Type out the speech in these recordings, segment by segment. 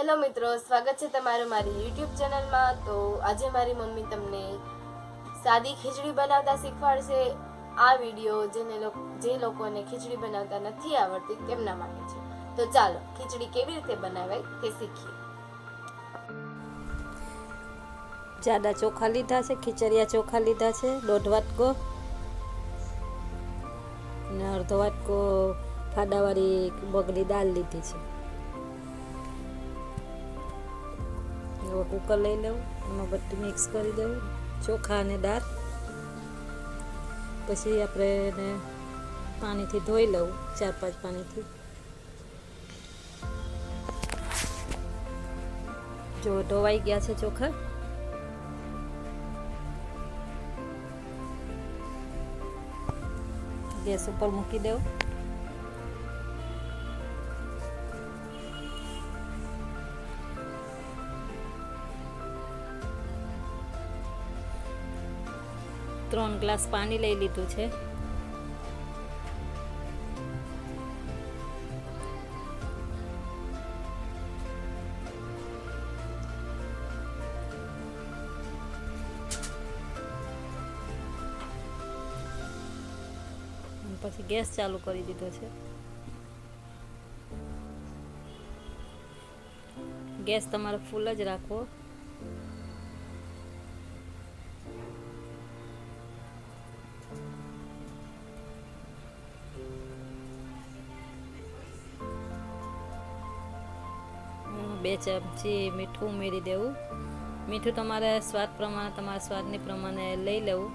Hello મિત્રો, સ્વાગત છે તમારું મારી યુટ્યુબ ચેનલમાં. તો આજે મારી મમ્મી તમને સાદી ખીચડી બનાવતા શીખવાડશે. આ વીડિયો જેને જે લોકોને ખીચડી બનાવતા નથી આવડતી તેમના માટે છે. તો ચાલો, ખીચડી કેવી રીતે બનાવાય તે શીખીએ. જાડા ચોખા લીધા છે, ખીચડિયા ચોખા લીધા છે, દોઢ વાટકો અને અડધો વાટકો ફાડાવાળી બગડી દાળ લીધી છે. હવે કુકર લઈ લઉં, એમાં બધું મિક્સ કરી દઉં, ચોખા અને દાળ. પછી આપણે એને પાણીથી ધોઈ લઉં, ચાર પાંચ પાણીથી. જો ધોવાઈ ગયા છે ચોખા. ગેસ ઉપર મૂકી દઉં. ત્રણ ગ્લાસ પાણી લઈ લીધું છે. પછી ગેસ ચાલુ કરી દીધો છે. ગેસ તમારે ફૂલ જ રાખવો. બે ચમચી મીઠું ઉમેરી દેવું. મીઠું તમારે સ્વાદ પ્રમાણે, તમારા સ્વાદની પ્રમાણે લઈ લેવું.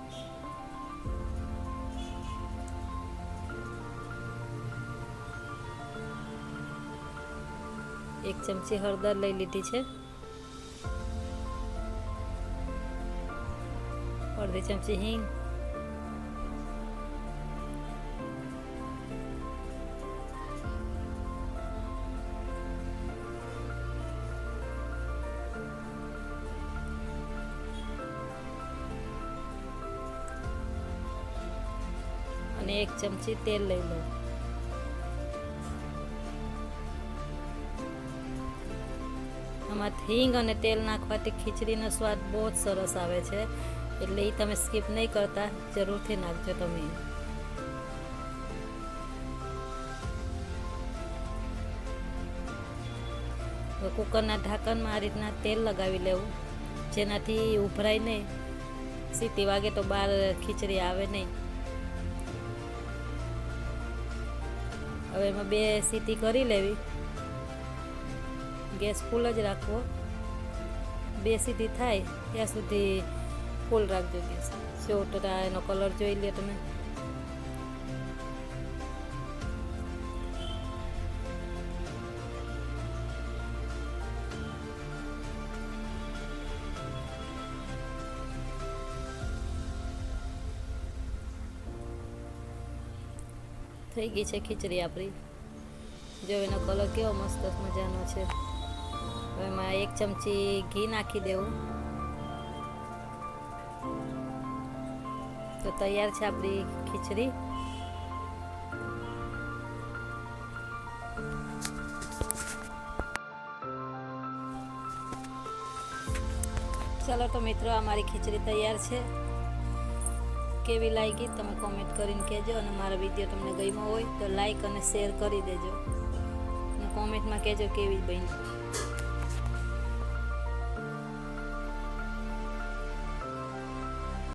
એક ચમચી હળદર લઈ લીધી છે. અડધી ચમચી હિંગ. એક ચમચી તેલ લઈ લઉં આમાં હિંગ અને તેલ નાખવાથી ખીચડીનો સ્વાદ બહુ જ સરસ આવે છે. એટલે એ તમે સ્કીપ નહીં કરતા, જરૂરથી નાખજો તમે. કુકરના ઢાંકણમાં આ રીતના તેલ લગાવી લેવું. જેનાથી ઉભરાય નહીં. સીટી વાગે તો બહાર ખીચડી આવે નહીં. હવે એમાં બે સીટી કરી લેવી. ગેસ ફૂલ જ રાખવો. બે સીધી થાય, ત્યાં સુધી ફૂલ રાખજો ગેસ. તો એનો કલર જોઈ લે તમે. થઈ ગઈ છે ખીચડી આપણી. જો એનો કલર કેવો મસ્ત મજાનો છે. એમાં એક ચમચી ઘી નાખી દેવું. તો તૈયાર છે આપણી ખીચડી. ચાલો તો મિત્રો અમારી ખીચડી તૈયાર છે. કેવી લાગી તમે કોમેન્ટ કરીને કહેજો અને મારો વીડિયો તમને ગમ્યો હોય તો લાઈક અને શેર કરી દેજો. અને કોમેન્ટમાં કહેજો કેવી બની.